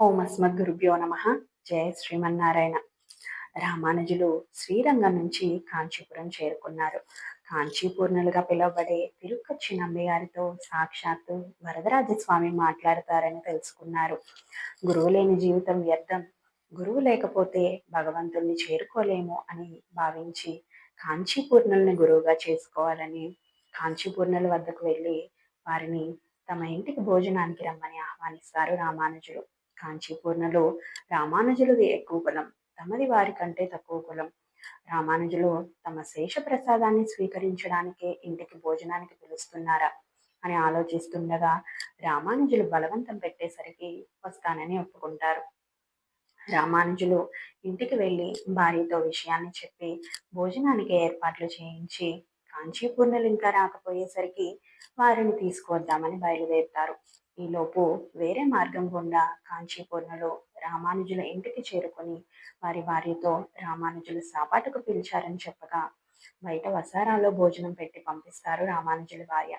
ఓం అస్మద్ గురుభ్యో నమ. జయ శ్రీమన్నారాయణ. రామానుజులు శ్రీరంగం నుంచి కాంచీపురం చేరుకున్నారు. కాంచీపూర్ణులుగా పిలువబడే తిరుక్కచ్చి నమ్మిగారితో సాక్షాత్తు వరదరాజస్వామి మాట్లాడతారని తెలుసుకున్నారు. గురువు లేని జీవితం వ్యర్థం. గురువు లేకపోతే భగవంతుణ్ణి చేరుకోలేము అని భావించి కాంచీపూర్ణుల్ని గురువుగా చేసుకోవాలని కాంచీపూర్ణుల వద్దకు వెళ్ళి వారిని తమ ఇంటికి భోజనానికి రమ్మని ఆహ్వానిస్తారు రామానుజులు. కాంచీపూర్ణలో రామానుజులది ఎక్కువ కులం తమది వారి కంటే తక్కువ కులం. రామానుజులు తమ శేష ప్రసాదాన్ని స్వీకరించడానికే ఇంటికి భోజనానికి పిలుస్తున్నారా అని ఆలోచిస్తుండగా రామానుజులు బలవంతం పెట్టేసరికి వస్తానని ఒప్పుకుంటారు. రామానుజులు ఇంటికి వెళ్ళి భార్యతో విషయాన్ని చెప్పి భోజనానికి ఏర్పాట్లు చేయించి కాంచీపూర్ణలు ఇంకా రాకపోయేసరికి వారిని తీసుకువద్దామని బయలుదేరుతారు. ఈలోపు వేరే మార్గం గుండా కాంచీపూర్ణలో రామానుజుల ఇంటికి చేరుకొని వారి భార్యతో రామానుజులు సాపాటుకు పిలిచారని చెప్పగా బయట వసారాలో భోజనం పెట్టి పంపిస్తారు రామానుజుల భార్య.